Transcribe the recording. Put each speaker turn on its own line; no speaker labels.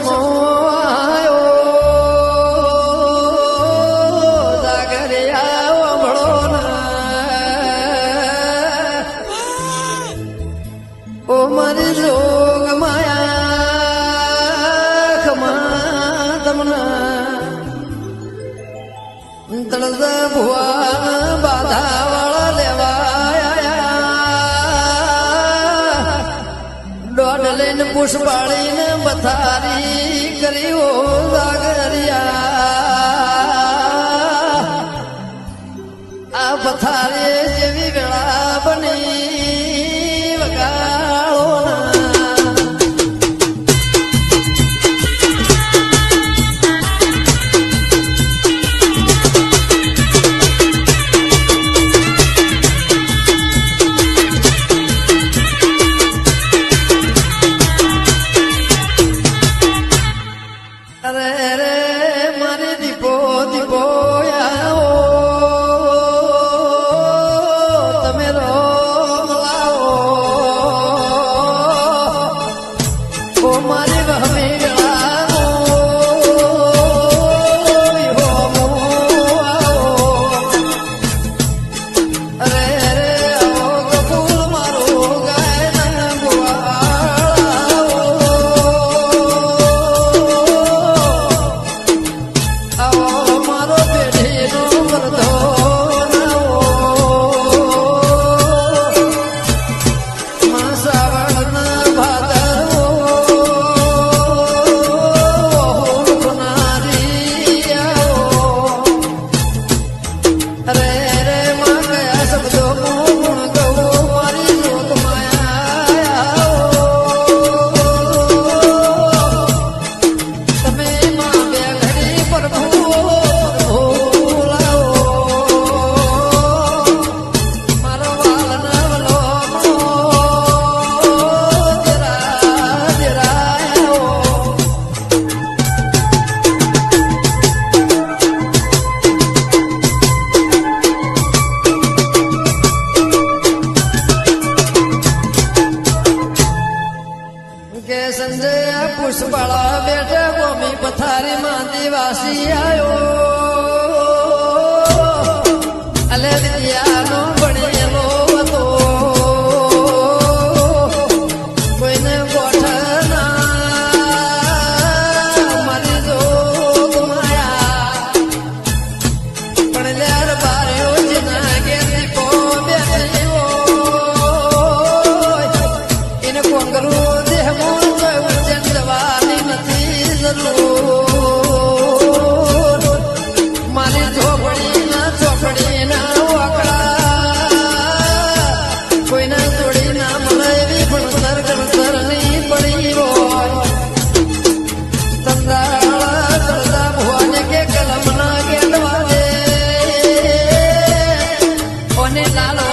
મોયો સાગરિયા વમળો ના ઓ મારી જોગ માયા ખમા તમના. તળદ ભુવા બાધા વાળો દોડલીન પુષ્પાળીન બથારી કરી ઓ દાગરિયા આ પથારી મારે વહવે પુષ્પળા બેઠે ગોમી પથારી માં દિવાસી આવ્યો અલે દિયાનો ભણી la la